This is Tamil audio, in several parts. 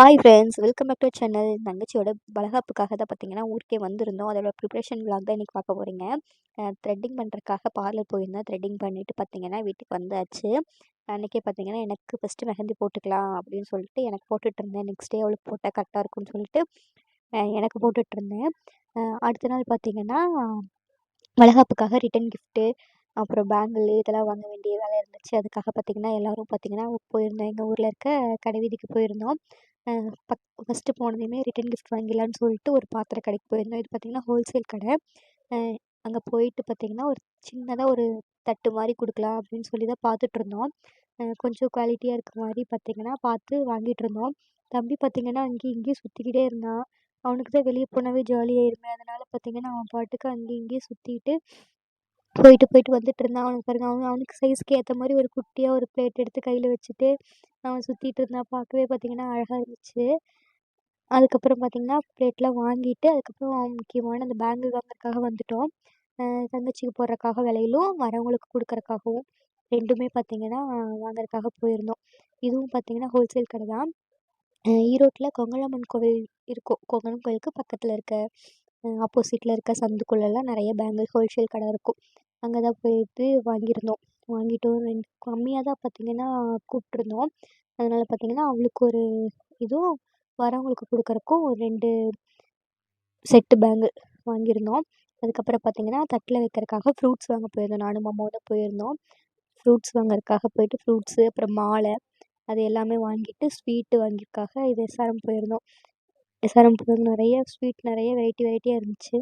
Hi friends welcome back to channel தங்கச்சியோட வளகாப்புக்காக தான் பார்த்தீங்கன்னா ஊருக்கே வந்திருந்தோம். அதோட ப்ரிப்ரேஷன் விளாக் தான் இன்றைக்கி பார்க்க போகிறீங்க த்ரெட்டிங் பண்ணுறதுக்காக பார்லர் போயிருந்தேன். த்ரெட்டிங் பண்ணிவிட்டு பார்த்தீங்கன்னா வீட்டுக்கு வந்தாச்சு. அன்றைக்கே பார்த்தீங்கன்னா எனக்கு ஃபஸ்ட்டு மெஹந்தி போட்டுக்கலாம் அப்படின்னு சொல்லிட்டு எனக்கு போட்டுட்டு இருந்தேன். நெக்ஸ்ட் டே அவளுக்கு போட்டால் கரெக்டாக இருக்கும்னு சொல்லிட்டு எனக்கு போட்டுட்டு இருந்தேன். அடுத்த நாள் பார்த்தீங்கன்னா வளகாப்புக்காக ரிட்டன் கிஃப்ட்டு அப்புறம் பேங்கிள் இதெல்லாம் வாங்க வேண்டிய வேலை இருந்துச்சு. அதுக்காக பார்த்திங்கன்னா எல்லோரும் பார்த்தீங்கன்னா போயிருந்தோம். எங்கள் ஊரில் இருக்க கடைவீதிக்கு போயிருந்தோம். பக் ஃபஸ்ட்டு போனதையுமே ரிட்டன் கிஃப்ட் வாங்கிடலான்னு சொல்லிட்டு ஒரு பாத்திர கடைக்கு போயிருந்தோம். இது பார்த்திங்கன்னா ஹோல்சேல் கடை. அங்கே போயிட்டு பார்த்திங்கன்னா ஒரு சின்னதாக ஒரு தட்டு மாதிரி கொடுக்கலாம் அப்படின்னு சொல்லி தான் பார்த்துட்டு இருந்தோம். கொஞ்சம் குவாலிட்டியாக இருக்க மாதிரி பார்த்திங்கன்னா பார்த்து வாங்கிட்டு இருந்தோம். தம்பி பார்த்திங்கன்னா அங்கேயும் இங்கேயும் சுற்றிக்கிட்டே இருந்தான். அவனுக்கு தான் வெளியே போனாவே ஜாலியாயிருமே அதனால் பார்த்திங்கன்னா அவன் பாட்டுக்கு அங்கேயும் இங்கேயும் சுற்றிட்டு போயிட்டு போயிட்டு வந்துட்டு இருந்தான். அவனுக்கு பாருங்க அவன் அவனுக்கு சைஸ்க்கு ஏற்ற மாதிரி ஒரு குட்டியாக ஒரு பிளேட் எடுத்து கையில் வச்சுட்டு அவன் சுற்றிட்டு இருந்தான். பார்க்கவே பார்த்திங்கன்னா அழகாக இருந்துச்சு. அதுக்கப்புறம் பார்த்திங்கன்னா பிளேட்லாம் வாங்கிட்டு அதுக்கப்புறம் முக்கியமான அந்த பேங்கிள் வாங்குறதுக்காக வந்துட்டோம். தங்கச்சிக்கு போடுறக்காக விலையிலும் வரவங்களுக்கு கொடுக்குறக்காகவும் ரெண்டுமே பார்த்திங்கன்னா வாங்குறதுக்காக போயிருந்தோம். இதுவும் பார்த்திங்கன்னா ஹோல்சேல் கடை தான். ஈரோட்டில் கொங்கலம்மன் கோவில் இருக்கும் கொங்கலம்மன் கோவிலுக்கு பக்கத்தில் இருக்க ஆப்போசிட்டில் இருக்க சந்துக்குள்ளெல்லாம் நிறைய பேங்கிள் ஹோல்சேல் கடை இருக்கும். அங்கே தான் போயிட்டு வாங்கியிருந்தோம். வாங்கிட்டோம். ரெண்டு கம்மியாக தான் பார்த்திங்கன்னா கூப்பிட்ருந்தோம் அதனால் பார்த்திங்கன்னா அவளுக்கு ஒரு இதுவும் வரவங்களுக்கு கொடுக்கறக்கும் ஒரு ரெண்டு செட்டு பேங்கிள் வாங்கியிருந்தோம். அதுக்கப்புறம் பார்த்திங்கன்னா தட்டில் வைக்கிறக்காக ஃப்ரூட்ஸ் வாங்க போயிருந்தோம். நானும் மாமாவும் தான் போயிருந்தோம். ஃப்ரூட்ஸ் வாங்குறதுக்காக போயிட்டு ஃப்ரூட்ஸு அப்புறம் மாலை அது எல்லாமே வாங்கிட்டு ஸ்வீட்டு வாங்கியிருக்காக இது எஸ்ஆர்எம் போயிருந்தோம். எஸ்ஆர்எம் போயிருந்தோம் நிறைய ஸ்வீட் நிறைய வெரைட்டி வெரைட்டியாக இருந்துச்சு.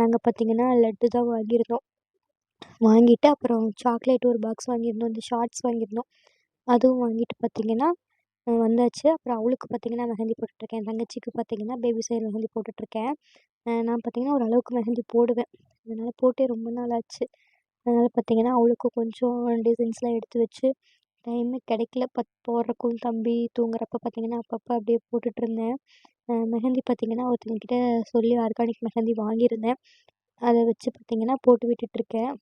நாங்கள் பார்த்திங்கன்னா லட்டு தான் வாங்கியிருந்தோம். வாங்கிட்டு அப்புறம் சாக்லேட் ஒரு பாக்ஸ் வாங்கியிருந்தோம் இந்த ஷார்ட்ஸ் வாங்கியிருந்தோம். அதுவும் வாங்கிட்டு பார்த்திங்கன்னா வந்தாச்சு. அப்புறம் அவளுக்கு பார்த்திங்கன்னா மெஹந்தி போட்டுட்ருக்கேன். என் தங்கச்சிக்கு பார்த்திங்கன்னா பேபி சைடு மெஹந்தி போட்டுட்ருக்கேன். நான் பார்த்திங்கன்னா ஓரளவுக்கு மெஹந்தி போடுவேன். அதனால் போட்டே ரொம்ப நாள் ஆச்சு. அதனால் பார்த்திங்கன்னா அவளுக்கும் கொஞ்சம் டிசைன்ஸ்லாம் எடுத்து வச்சு டைமே கிடைக்கல. பத் போடுறக்கும் தம்பி தூங்குறப்ப பார்த்திங்கன்னா அப்பப்போ அப்படியே போட்டுட்ருந்தேன். மெஹந்தி பார்த்திங்கன்னா ஒருத்தவங்கக்கிட்ட சொல்லி ஆர்கானிக் மெஹந்தி வாங்கியிருந்தேன். அதை வச்சு பார்த்திங்கன்னா போட்டு விட்டுட்ருக்கேன்.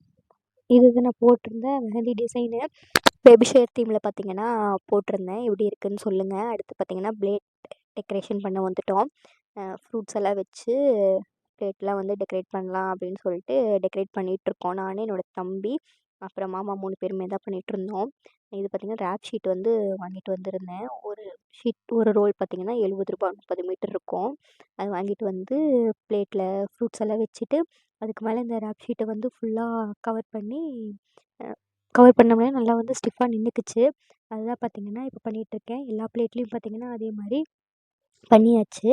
இது தான் நான் போட்டிருந்த மெஹந்தி டிசைனு பேபி ஷேர் தீமில் பார்த்தீங்கன்னா போட்டிருந்தேன். எப்படி இருக்குன்னு சொல்லுங்கள் அடுத்து பார்த்தீங்கன்னா பிளேட் டெக்கரேஷன் பண்ண வந்துட்டோம். ஃப்ரூட்ஸ் எல்லாம் வச்சு பிளேட்லாம் வந்து டெக்கரேட் பண்ணலாம் அப்படின்னு சொல்லிட்டு டெக்கரேட் பண்ணிகிட்ருக்கோம் நான் என்னோடய தம்பி. அப்புறம் மாமா மூணு பேருமே தான் பண்ணிகிட்டு இருந்தோம் இது பார்த்திங்கன்னா ரேப் ஷீட் வந்து வாங்கிட்டு வந்திருந்தேன். ஒரு ஷீட் ஒரு ரோல் பார்த்திங்கன்னா எழுபது ரூபா முப்பது மீட்டர் இருக்கும். அது வாங்கிட்டு வந்து பிளேட்டில் ஃப்ரூட்ஸ் எல்லாம் வச்சுட்டு அதுக்கு மேலே இந்த ரேப் ஷீட்டை வந்து ஃபுல்லாக கவர் பண்ணி கவர் பண்ணோம்னா நல்லா வந்து ஸ்டிஃபாக நின்றுக்குச்சு அதுதான் பார்த்திங்கன்னா இப்போ பண்ணிகிட்ருக்கேன் எல்லா பிளேட்லேயும் பார்த்திங்கன்னா அதே மாதிரி பண்ணியாச்சு.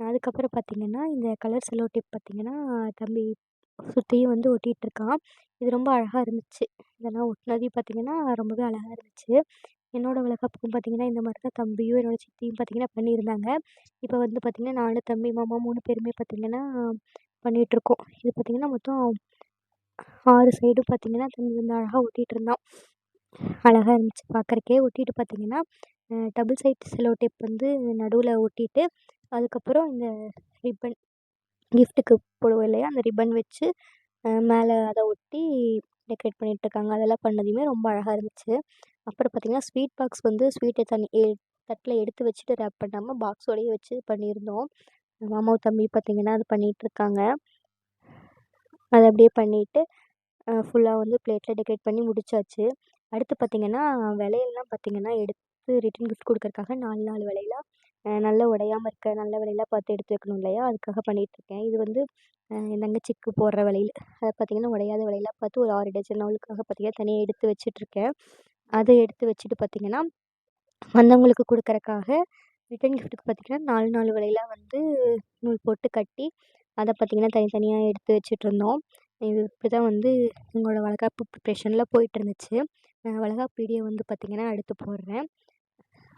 அதுக்கப்புறம் பார்த்திங்கன்னா இந்த கலர் செலோ டேப் பார்த்திங்கன்னா தம்பி சுற்றியும் வந்து ஒட்டிகிட்ருக்கான் இது ரொம்ப அழகாக இருந்துச்சு. இதெல்லாம் ஒட்டினதையும் பார்த்திங்கன்னா ரொம்பவே அழகாக இருந்துச்சு. என்னோடய வளகாப்புக்கும் பார்த்திங்கன்னா இந்த மாதிரி தான் தம்பியும் என்னோடய சித்தியும் பார்த்திங்கன்னா பண்ணியிருந்தாங்க. இப்போ வந்து பார்த்திங்கன்னா நானும் தம்பி மாமா மூணு பேருமே பார்த்திங்கன்னா பண்ணிகிட்ருக்கோம் இது பார்த்திங்கன்னா மொத்தம் ஆறு சைடும் பார்த்திங்கன்னா தம்பி வந்து அழகாக ஒட்டிகிட்டு அழகாக இருந்துச்சு பார்க்குறக்கே ஒட்டிட்டு பார்த்திங்கன்னா டபுள் சைட் செலோ டேப் வந்து நடுவில் ஒட்டிட்டு அதுக்கப்புறம் இந்த ரிப்பன் கிஃப்ட்டுக்கு போடுவோம் இல்லையா? அந்த ரிப்பன் வச்சு மேலே அதை ஒட்டி டெக்கரேட் பண்ணிகிட்ருக்காங்க அதெல்லாம் பண்ணதுமே ரொம்ப அழகாக இருந்துச்சு. அப்புறம் பார்த்திங்கன்னா ஸ்வீட் பாக்ஸ் வந்து ஸ்வீட்டை தனி எ தட்டில் எடுத்து வச்சுட்டு ரேப் பண்ணாமல் பாக்ஸோடையே வச்சு பண்ணியிருந்தோம். மாமாவும் தம்பி பார்த்திங்கன்னா அது பண்ணிகிட்ருக்காங்க அதை அப்படியே பண்ணிவிட்டு ஃபுல்லாக வந்து பிளேட்டில் டெக்கரேட் பண்ணி முடிச்சாச்சு. அடுத்து பார்த்திங்கன்னா விலையெல்லாம் பார்த்திங்கன்னா எடுத்து ரிட்டன் கிஃப்ட் கொடுக்கறக்காக நாலு நாலு விலையில நல்ல உடையாமல் இருக்க நல்ல விலையில் பார்த்து எடுத்து வைக்கணும் இல்லையா? அதுக்காக பண்ணிகிட்ருக்கேன் இது வந்து என் தங்கச்சிக்கு போடுற வளையல் அதை பார்த்திங்கன்னா உடையாத வளையலா பார்த்து ஒரு ஆறு டஜன் அவளுக்காக பார்த்திங்கன்னா தனியாக எடுத்து வச்சிட்ருக்கேன் அதை எடுத்து வச்சுட்டு பார்த்திங்கன்னா வந்தவங்களுக்கு கொடுக்குறக்காக ரிட்டன் கிஃப்ட்டுக்கு பார்த்திங்கன்னா நாலு நாலு வளையலா வந்து நூல் போட்டு கட்டி அதை பார்த்திங்கன்னா தனித்தனியாக எடுத்து வச்சிட்ருந்தோம் இது இப்படி தான் வந்து எங்களோட வளகாப்பு ப்ரிப்ரேஷனில் போயிட்டுருந்துச்சு வளகாப்பு வீடியோ வந்து பார்த்திங்கன்னா எடுத்து போடுறேன்.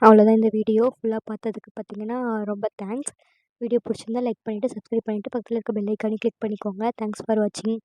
அவ்வளோதான் இந்த வீடியோ ஃபுல்லாக பார்த்ததுக்கு பார்த்தீங்கன்னா ரொம்ப தேங்க்ஸ் வீடியோ பிடிச்சிருந்தா லைக் பண்ணிவிட்டு சப்ஸ்கிரைப் பண்ணிவிட்டு பக்கத்தில் இருக்க பெல் ஐக்கானையும் கிளிக் பண்ணிக்கோங்க. தேங்க்ஸ் ஃபார் வாட்சிங்